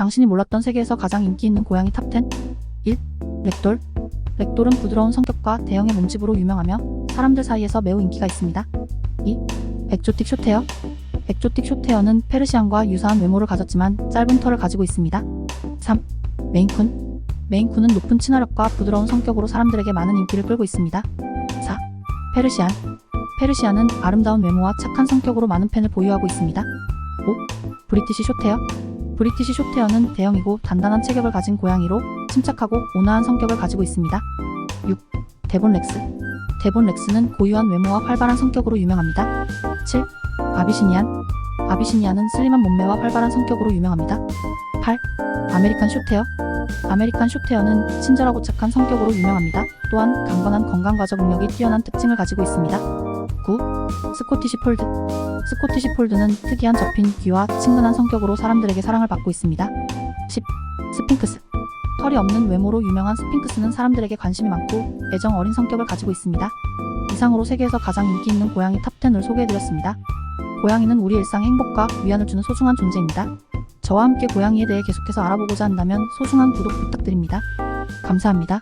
당신이 몰랐던 세계에서 가장 인기 있는 고양이 탑10 1. 렉돌 렉돌은 부드러운 성격과 대형의 몸집으로 유명하며 사람들 사이에서 매우 인기가 있습니다. 2. 백조틱 숏헤어 백조틱 숏헤어는 페르시안과 유사한 외모를 가졌지만 짧은 털을 가지고 있습니다. 3. 메인쿤 메인쿤은 높은 친화력과 부드러운 성격으로 사람들에게 많은 인기를 끌고 있습니다. 4. 페르시안 페르시안은 아름다운 외모와 착한 성격으로 많은 팬을 보유하고 있습니다. 5. 브리티시 숏헤어 브리티시 숏헤어는 대형이고 단단한 체격을 가진 고양이로 침착하고 온화한 성격을 가지고 있습니다. 6. 데본 렉스 데본 렉스는 고유한 외모와 활발한 성격으로 유명합니다. 7. 아비시니안 아비시니안은 슬림한 몸매와 활발한 성격으로 유명합니다. 8. 아메리칸 숏헤어 아메리칸 숏헤어는 친절하고 착한 성격으로 유명합니다. 또한 강건한 건강 과적 능력이 뛰어난 특징을 가지고 있습니다. 9. 스코티시 폴드 스코티시 폴드는 특이한 접힌 귀와 친근한 성격으로 사람들에게 사랑을 받고 있습니다. 10. 스핑크스 털이 없는 외모로 유명한 스핑크스는 사람들에게 관심이 많고 애정 어린 성격을 가지고 있습니다. 이상으로 세계에서 가장 인기 있는 고양이 탑10을 소개해드렸습니다. 고양이는 우리 일상 행복과 위안을 주는 소중한 존재입니다. 저와 함께 고양이에 대해 계속해서 알아보고자 한다면 소중한 구독 부탁드립니다. 감사합니다.